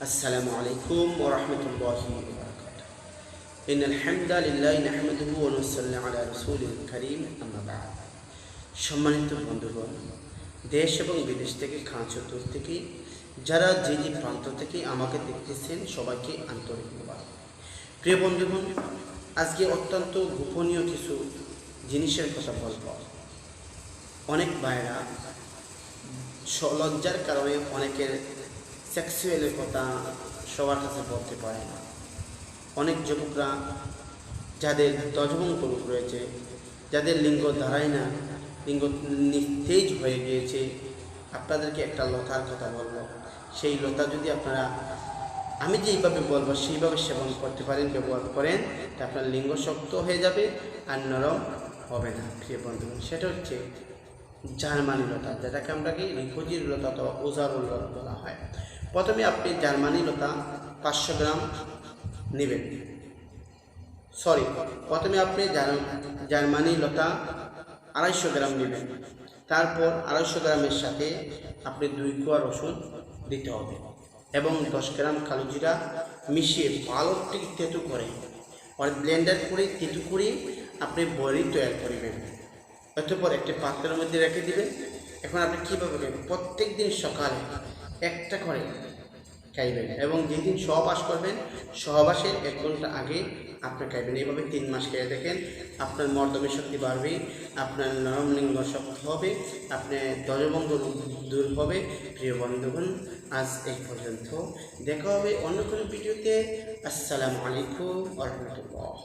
السلام عليكم ورحمة الله وبركاته إن الحمد لله نحمده ونصلي على رسوله الكريم أما بعد সম্মানিত বন্ধুগণ দেশ এবং বিদেশ থেকে খাঁ চতুর থেকে যারা যে যে প্রান্ত থেকে আমাকে দেখতেছেন সবাইকে আন্তরিক ধন্যবাদ প্রিয় বন্ধুগণ আজকে অত্যন্ত গোপনীয় কিছু জিনিসের কথা বলব অনেক ভাইরা স- লজ্জার কারণে অনেকের সেক্সুয়ালের কথা সবার কাছে বলতে পারে না। অনেক যুবকরা যাদের দজবঙ্ক রূপ রয়েছে, যাদের লিঙ্গ দাঁড়ায় না, লিঙ্গ নিস্তেজ হয়ে গিয়েছে, আপনাদেরকে একটা লতার কথা বলব। সেই লতা যদি আপনারা, আমি যেইভাবে বলব সেইভাবে সেবন করতে পারেন, ব্যবহার করেন, তা আপনার লিঙ্গ শক্ত হয়ে যাবে আর নরম হবে না, প্রিয় বন্ধু। সেটা হচ্ছে জার্মানি লতা, যেটাকে আমরা কি রিফুজির লতা অথবা ওজারুল লতা বলা হয়। প্রথমে আপনি জার্মানি লতা পাঁচশো গ্রাম নেবেন। সরি প্রথমে আপনি জার্মানি লতা আড়াইশো গ্রাম নেবেন। তারপর আড়াইশো গ্রামের সাথে আপনি দুই কোয়া রসুন দিতে হবে এবং দশ গ্রাম কালো জিরা মিশিয়ে ভালো ঠিক তেঁতু করে আর ব্লেন্ডার করে তেঁতু করে আপনি বড়ি তৈরি করবেন। অতঃপর একটি পাত্রের মধ্যে রেখে দিবেন। এখন আপনি কীভাবে প্রত্যেক দিন সকালে একটা করে খাইবেন। এবং যেদিন সহবাস করবেন, সহবাসের এক ঘণ্টা আগে আপনি খাইবেন। এইভাবে তিন মাস খেয়ে দেখেন, আপনার মর্দমের শক্তি বাড়বে, আপনার নরম লিঙ্গ শক্ত হবে আপনার দজভঙ্গ দূর হবে। প্রিয় বন্ধুগণ, আজ এই পর্যন্ত। দেখা হবে অন্য কোনো ভিডিওতে। আসসালামু আলাইকুম রহমতুল্লাহ।